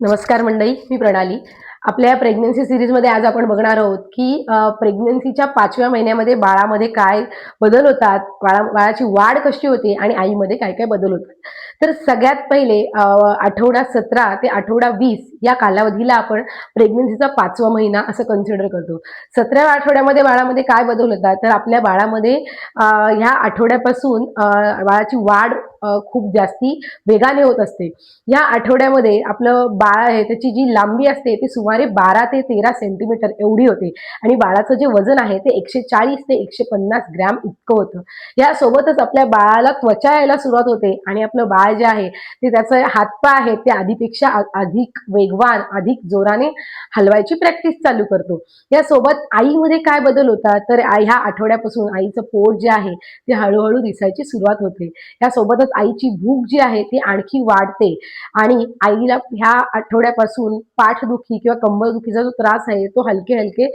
नमस्कार मंडळी मी प्रणाली. आपल्या प्रेग्नन्सी सिरीजमध्ये आज आपण बघणार आहोत की प्रेग्नन्सीच्या पाचव्या महिन्यामध्ये बाळामध्ये काय बदल होतात बाळा बाळाची वाढ कशी होते आणि आईमध्ये काय काय बदल होतात. तर सगळ्यात पहिले आठवडा सतरा ते आठवडा वीस या कालावधीला आपण प्रेग्नन्सीचा पाचवा महिना असं कन्सिडर करतो. सतराव्या आठवड्यामध्ये बाळामध्ये काय बदल होतात? तर आपल्या बाळामध्ये ह्या आठवड्यापासून बाळाची वाढ खूप जास्ती वेगाने होत असते. या आठवड्यामध्ये आपलं बाळ आहे त्याची जी लांबी असते ती सुमारे बारा ते तेरा सेंटीमीटर एवढी होते. आणि बाळाचं जे वजन आहे ते एकशे चाळीस ते एकशे पन्नास ग्रॅम इतकं होतं. यासोबतच आपल्या बाळाला त्वचा यायला सुरुवात होते आणि आपलं बाळ जे आहे ते त्याचं हातपाय आहेत ते आधीपेक्षा अधिक वेगवान अधिक जोराने हलवायची प्रॅक्टिस चालू करतो. यासोबत आईमध्ये काय बदल होतात तर आई ह्या आठवड्यापासून आईचं पोट जे आहे ते हळूहळू दिसायची सुरुवात होते. यासोबतच आईची भूक जी आहे ती आणखी वाढते. आणि आईला ह्या आठवड्यापासून पाठदुखी किंवा कंबरदुखीचा जो त्रास आहे तो हलके हलके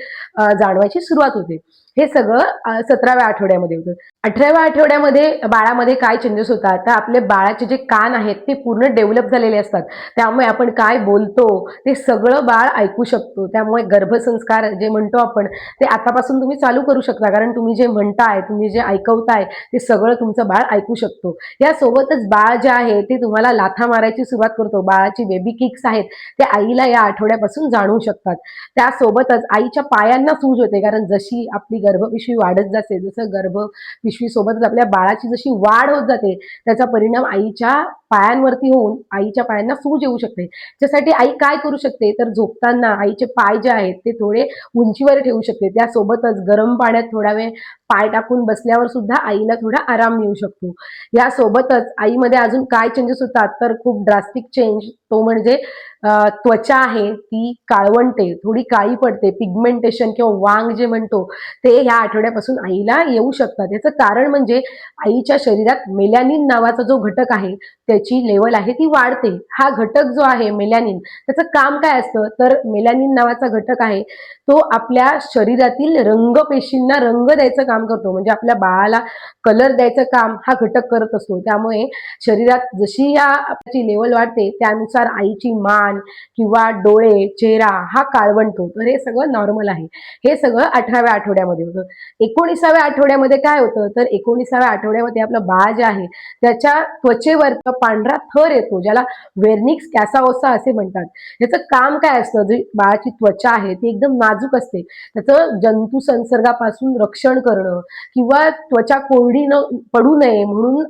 जाणवायची सुरुवात होते. हे सगळं सतराव्या आठवड्यामध्ये होतं. अठराव्या आठवड्यामध्ये बाळामध्ये काय चेंजेस होतात तर आपले बाळाचे जे कान आहेत ते पूर्ण डेव्हलप झालेले असतात. त्यामुळे आपण काय बोलतो ते सगळं बाळ ऐकू शकतो. त्यामुळे गर्भसंस्कार जे म्हणतो आपण ते आतापासून तुम्ही चालू करू शकता. कारण तुम्ही जे म्हणताय तुम्ही जे ऐकवताय ते सगळं तुमचं बाळ ऐकू शकतो. यासोबतच बाळ जे आहे ते तुम्हाला लाथा मारायची सुरुवात करतो. बाळाची बेबी किक्स आहेत ते आईला या आठवड्यापासून जाणवू शकतात. त्यासोबतच आईच्या पायांना सूज होते. कारण जशी आपली गर्भपिशवी वाढत जाते. जसं गर्भ पिशवीसोबतच आपल्या बाळाची जशी वाढ होत जाते त्याचा परिणाम आईच्या पायांवरती होऊन आईच्या पायांना सूज येऊ शकते. त्यासाठी आई काय करू शकते? तर झोपताना आईचे पाय जे आहेत ते थोडे उंचीवर ठेवू शकते. त्यासोबतच गरम पाण्यात थोडा वेळ पाय टाकून बसल्यावर सुद्धा आईला थोडा आराम मिळू शकतो. यासोबतच आईमध्ये अजून काय चेंजेस होतात? तर खूप ड्रास्टिक चेंज तो म्हणजे त्वचा आहे ती काळवंटे थोडी काळी पडते पिगमेंटेशन किंवा वांग जे म्हणतो ते ह्या आठवड्यापासून आईला येऊ शकतात. याचं कारण म्हणजे आईच्या शरीरात मेलॅनिन नावाचा जो घटक आहे त्याची लेवल आहे ती वाढते. हा घटक जो आहे मेलॅनिन त्याचं काम काय असतं? तर मेलॅनिन नावाचा घटक आहे तो आपल्या शरीरातील रंगपेशींना रंग द्यायचं काम करतो. म्हणजे आपल्या बाळाला कलर द्यायचं काम हा घटक करत असतो. त्यामुळे शरीरात जशी याची लेवल वाढते त्यानुसार आईची मान किंवा डोळे चेहरा हा काळवंट होतो हे सगळं नॉर्मल आहे. हे सगळं अठराव्या आठवड्यामध्ये होतं. एकोणीसाव्या आठवड्यामध्ये काय होतं? तर एकोणीसाव्या आठवड्यामध्ये आपलं बाळ जे आहे त्याच्या त्वचेवर पांढरा थर येतो ज्याला वेर्निक्स कॅसाओसा असे म्हणतात. याचं काम काय असतं? जी बाळाची त्वचा आहे ती एकदम नाजूक असते. त्याचं जंतू संसर्गापासून रक्षण करणं किंवा त्वचा कोरडी न पडू नये म्हणून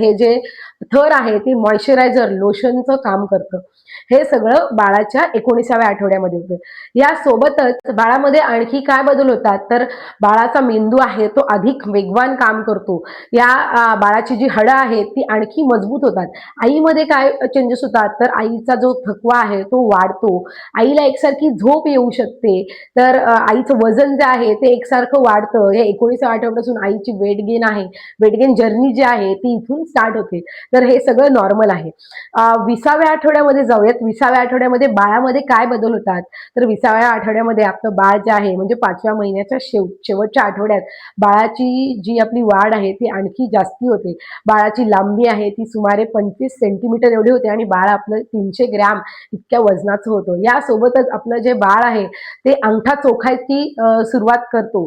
हे जे थर आहे ते मॉइश्चरायझर लोशनचं काम करतं. हे सगळं बाळाच्या एकोणीसाव्या आठवड्यामध्ये होतं. यासोबतच बाळामध्ये आणखी काय बदल होतात? तर बाळाचा मेंदू आहे तो अधिक वेगवान काम करतो. या बाळाची जी हडं आहेत ती आणखी मजबूत होतात. आईमध्ये काय चेंजेस होतात? तर आईचा जो थकवा आहे तो वाढतो. आईला एकसारखी झोप येऊ शकते. तर आईचं वजन जे आहे ते एकसारखं वाढतं. हे एकोणीसाव्या आठवड्यापासून आईची वेट गेन आहे. वेट गेन जर्नी जी आहे ती इथून स्टार्ट होते. तर हे सगळं नॉर्मल आहे. विसाव्या आठवड्यामध्ये जाऊयात. विसाव्या आठवड्यामध्ये बाळामध्ये काय बदल होतात? तर विसाव्या आठवड्यामध्ये आपलं बाळ जे आहे म्हणजे पाचव्या महिन्याच्या शेव शेवटच्या आठवड्यात बाळाची जी आपली वाढ आहे ती आणखी जास्ती होते. बाळाची लांबी आहे ती सुमारे पंचवीस सेंटीमीटर एवढी होते आणि बाळ आपलं तीनशे ग्रॅम इतक्या वजनाचं होतं. यासोबतच आपलं जे बाळ आहे ते अंगठा चोखायची सुरुवात करतो.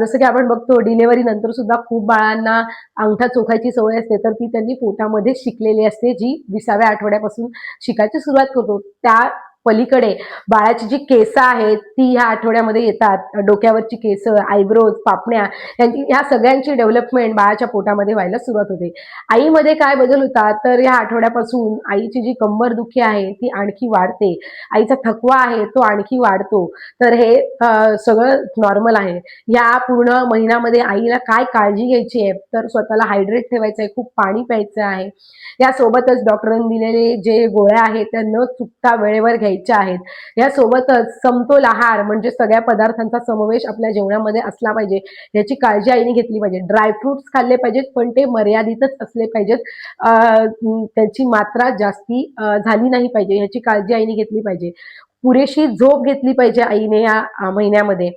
जसं की आपण बघतो डिलेव्हरी नंतर सुद्धा खूप बाळांना अंगठा चोखायची सवय असते तर ती त्यांनी पोटामध्ये शिकलेली असते जी विसाव्या आठवड्यापासून शिकायची सुरुवात करतो. त्या पलीकडे बाळाची जी केसं आहेत ती ह्या आठवड्यामध्ये येतात. डोक्यावरची केसं आयब्रोज पापण्या यांची ह्या सगळ्यांची डेव्हलपमेंट बाळाच्या पोटामध्ये व्हायला सुरुवात होते. आईमध्ये काय बदल होतात तर या आठवड्यापासून आईची जी कंबर दुखी आहे ती आणखी वाढते. आईचा थकवा आहे तो आणखी वाढतो. तर हे सगळं नॉर्मल आहे. या पूर्ण महिन्यामध्ये आईला काय काळजी घ्यायची आहे? तर स्वतःला हायड्रेट ठेवायचं आहे खूप पाणी प्यायचं आहे. यासोबतच डॉक्टरांनी दिलेले जे गोळ्या आहेत त्या न चुकता वेळेवर घ्यायच्या आहेत. यासोबतच समतोल आहार म्हणजे सगळ्या पदार्थांचा समावेश आपल्या जेवणामध्ये असला पाहिजे. याची काळजी आईने घेतली पाहिजे. ड्रायफ्रुट्स खाल्ले पाहिजेत पण ते मर्यादितच असले पाहिजेत. त्याची मात्रा जास्ती झाली नाही पाहिजे. ह्याची काळजी आईने घेतली पाहिजे. पुरेशी झोप घेतली पाहिजे आईने या महिन्यामध्ये.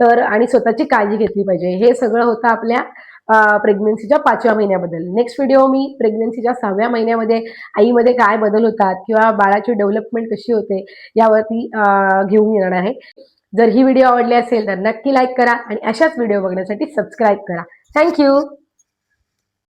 तर आणि स्वतःची काळजी घेतली पाहिजे. हे सगळं होतं आपल्या प्रेग्नन्सीच्या पाचव्या महिन्याबद्दल. नेक्स्ट व्हिडिओ मी प्रेग्नन्सीच्या सहाव्या महिन्यामध्ये आईमध्ये काय बदल होतात किंवा बाळाची डेव्हलपमेंट कशी होते यावरती घेऊन येणार आहे. जर ही व्हिडिओ आवडली असेल तर नक्की लाईक करा आणि अशाच व्हिडिओ बघण्यासाठी सबस्क्राईब करा. थँक्यू